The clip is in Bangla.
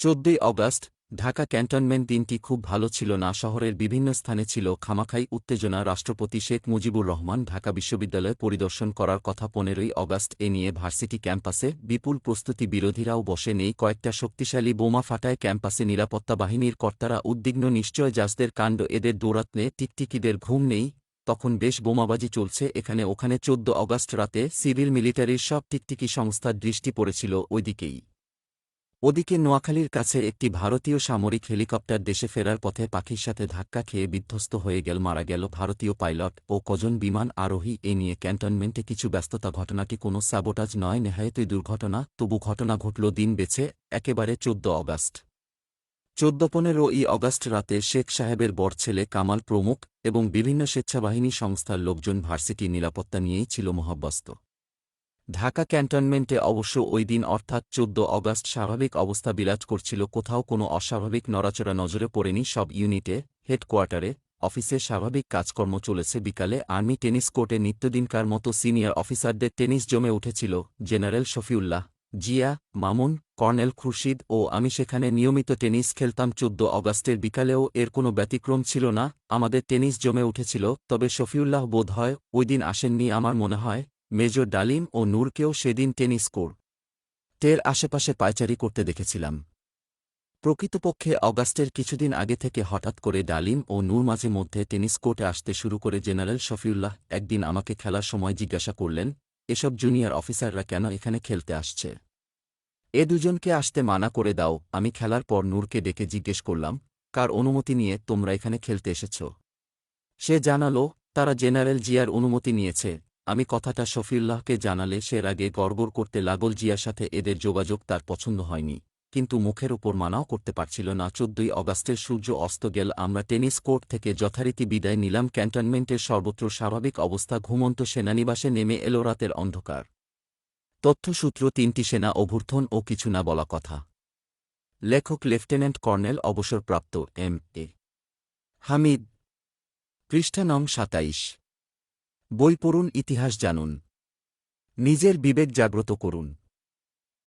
চোদ্দই অগাস্ট, ঢাকা ক্যান্টনমেন্ট দিনটি খুব ভালো ছিল না। শহরের বিভিন্ন স্থানে ছিল খামাখাই উত্তেজনা। রাষ্ট্রপতি শেখ মুজিবুর রহমান ঢাকা বিশ্ববিদ্যালয় পরিদর্শন করার কথা পনেরোই অগাস্ট এ নিয়ে ভার্সিটি ক্যাম্পাসে বিপুল প্রস্তুতি বিরোধীরাও বসে নেই। কয়েকটা শক্তিশালী বোমা ফাটায় ক্যাম্পাসে নিরাপত্তা বাহিনীর কর্তারা উদ্বিগ্ন, নিশ্চয় জাজদের কাণ্ড, এদের দৌরাত্মে টিকটিকিদের ঘুম নেই। তখন বেশ বোমাবাজি চলছে। এখানে ওখানে চোদ্দ অগাস্ট রাতে সিভিল মিলিটারির সব টিকটিকি সংস্থার দৃষ্টি পড়েছিল। ওইদিকেই ওদিকে নোয়াখালীর কাছে একটি ভারতীয় সামরিক হেলিকপ্টার দেশে ফেরার পথে পাখির সাথে ধাক্কা খেয়ে বিধ্বস্ত হয়ে গেল, মারা গেল ভারতীয় পাইলট ও কজন বিমান আরোহী। এ নিয়ে ক্যান্টনমেন্টে কিছু ব্যস্ততা, ঘটনাটি কোনো স্যাবোটাজ নয়, নেহায়তই দুর্ঘটনা। তবু ঘটনা ঘটল, দিন বেছে একেবারে চোদ্দ অগাস্ট। চোদ্দ পনেরো ই অগাস্ট রাতে শেখ সাহেবের বর ছেলে কামাল প্রমুখ এবং বিভিন্ন স্বেচ্ছাবাহিনী সংস্থার লোকজন ভার্সিটি নিরাপত্তা নিয়েই ছিল মহাব্যস্ত। ঢাকা ক্যান্টনমেন্টে অবশ্য ওই দিন অর্থাৎ চোদ্দ অগাস্ট স্বাভাবিক অবস্থা বিরাজ করছিল। কোথাও কোনো অস্বাভাবিক নড়াচড়া নজরে পড়েনি সব ইউনিটে, হেডকোয়ার্টারে, অফিসে স্বাভাবিক কাজকর্ম চলেছে বিকালে। আর্মি টেনিস কোর্টে নিত্যদিনকার মতো সিনিয়র অফিসারদের টেনিস জমে উঠেছিল। জেনারেল শফিউল্লাহ, জিয়া, মামুন, কর্নেল খুরশিদ ও আমি সেখানে নিয়মিত টেনিস খেলতাম। চোদ্দ অগাস্টের বিকালেও এর কোনো ব্যতিক্রম ছিল না। আমাদের টেনিস জমে উঠেছিল, তবে শফিউল্লাহ বোধ হয়, ওই দিন আসেননি আমার মনে হয়। মেজর ডালিম ও নূরকেও সেদিন টেনিস কোর টের আশেপাশে পায়চারি করতে দেখেছিলাম। প্রকৃতপক্ষে অগাস্টের কিছুদিন আগে থেকে হঠাৎ করে ডালিম ও নূর মাঝে মধ্যে টেনিস কোর্টে আসতে শুরু করে জেনারেল শফিউল্লাহ একদিন আমাকে খেলার সময় জিজ্ঞাসা করলেন, এসব জুনিয়র অফিসাররা কেন এখানে খেলতে আসছে? এ দুজনকে আসতে মানা করে দাও, আমি খেলার পর নূরকে ডেকে জিজ্ঞেস করলাম, কার অনুমতি নিয়ে তোমরা এখানে খেলতে এসেছ? সে জানালো, তারা জেনারেল জিয়ার অনুমতি নিয়েছে আমি কথাটা শফিউল্লাহকে জানালে সে আগে গড়গড় করতে লাগল জিয়ার সাথে এদের যোগাযোগ তার পছন্দ হয়নি। কিন্তু মুখের ওপর মানাও করতে পারছিল না। চোদ্দই অগাস্টের সূর্য অস্ত গেল। আমরা টেনিস কোর্ট থেকে যথারীতি বিদায় নিলাম। ক্যান্টনমেন্টের সর্বত্র স্বাভাবিক অবস্থা। ঘুমন্ত সেনানিবাসে নেমে এলো রাতের অন্ধকার। তথ্যসূত্র, তিনটি সেনা অভ্যর্থন ও কিছু না বলা কথা। লেখক লেফটেন্যান্ট কর্নেল অবসরপ্রাপ্ত এম এ হামিদ। পৃষ্ঠা নং সাতাইশ। বই পড়ুন ইতিহাস জানুন। নিজের বিবেক জাগ্রত করুন।